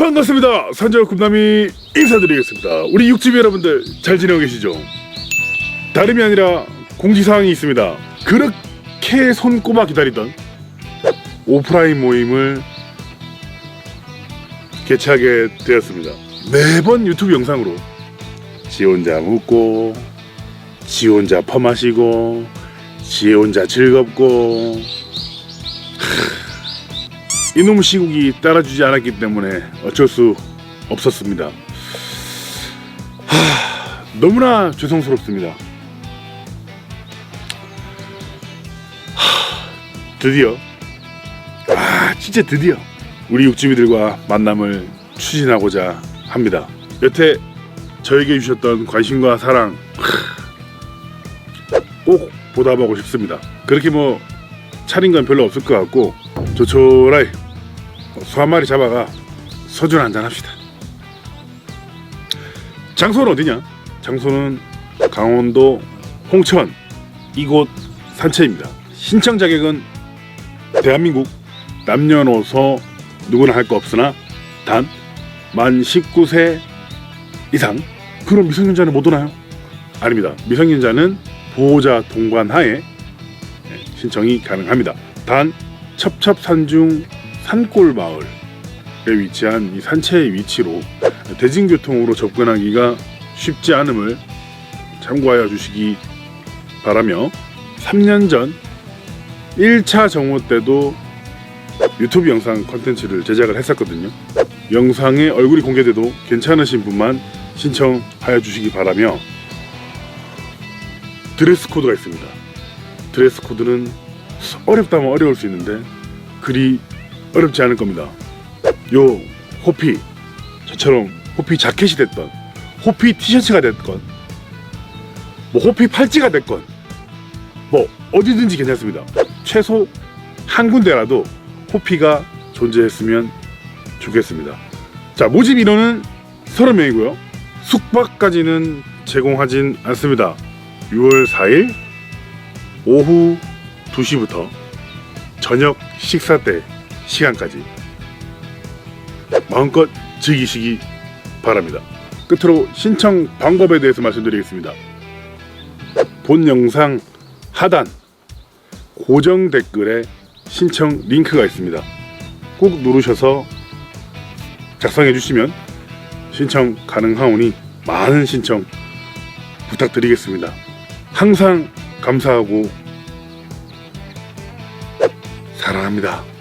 반갑습니다. 산적 굽남이 인사드리겠습니다. 우리 육즙 여러분들 잘 지내고 계시죠? 다름이 아니라 공지사항이 있습니다. 그렇게 손꼽아 기다리던 오프라인 모임을 개최하게 되었습니다. 매번 유튜브 영상으로 지 혼자 웃고 지 혼자 퍼마시고 지 혼자 즐겁고 이놈 시국이 따라주지 않았기 때문에 어쩔 수 없었습니다. 하, 너무나 죄송스럽습니다. 하, 드디어 아 진짜 드디어 우리 육지미들과 만남을 추진하고자 합니다. 여태 저에게 주셨던 관심과 사랑 하, 꼭 보답하고 싶습니다. 그렇게 뭐 차린 건 별로 없을 것 같고 조촐하게 소한 마리 잡아가 소주 한잔 합시다. 장소는 어디냐? 장소는 강원도 홍천 이곳 산채입니다. 신청 자격은 대한민국 남녀노소 누구나 할 거 없으나 단 만 19세 이상 그럼 미성년자는 못 오나요? 아닙니다. 미성년자는 보호자 동반 하에 네, 신청이 가능합니다. 단 첩첩산중 산골 마을에 위치한 이 산채의 위치로 대중교통으로 접근하기가 쉽지 않음을 참고하여 주시기 바라며 3년 전 1차 정모 때도 유튜브 영상 컨텐츠를 제작을 했었거든요. 영상에 얼굴이 공개돼도 괜찮으신 분만 신청하여 주시기 바라며 드레스 코드가 있습니다. 드레스 코드는 어렵다면 어려울 수 있는데 그리 어렵지 않을 겁니다. 요 호피 저처럼 호피 자켓이 됐던 호피 티셔츠가 됐건 뭐 호피 팔찌가 됐건 뭐 어디든지 괜찮습니다. 최소 한 군데라도 호피가 존재했으면 좋겠습니다. 자 모집 인원은 30명이고요. 숙박까지는 제공하진 않습니다. 6월 4일 오후 2시부터 저녁 식사 때 시간까지 마음껏 즐기시기 바랍니다. 끝으로 신청 방법에 대해서 말씀드리겠습니다. 본 영상 하단 고정 댓글에 신청 링크가 있습니다. 꼭 누르셔서 작성해 주시면 신청 가능하오니 많은 신청 부탁드리겠습니다. 항상 감사하고 사랑합니다.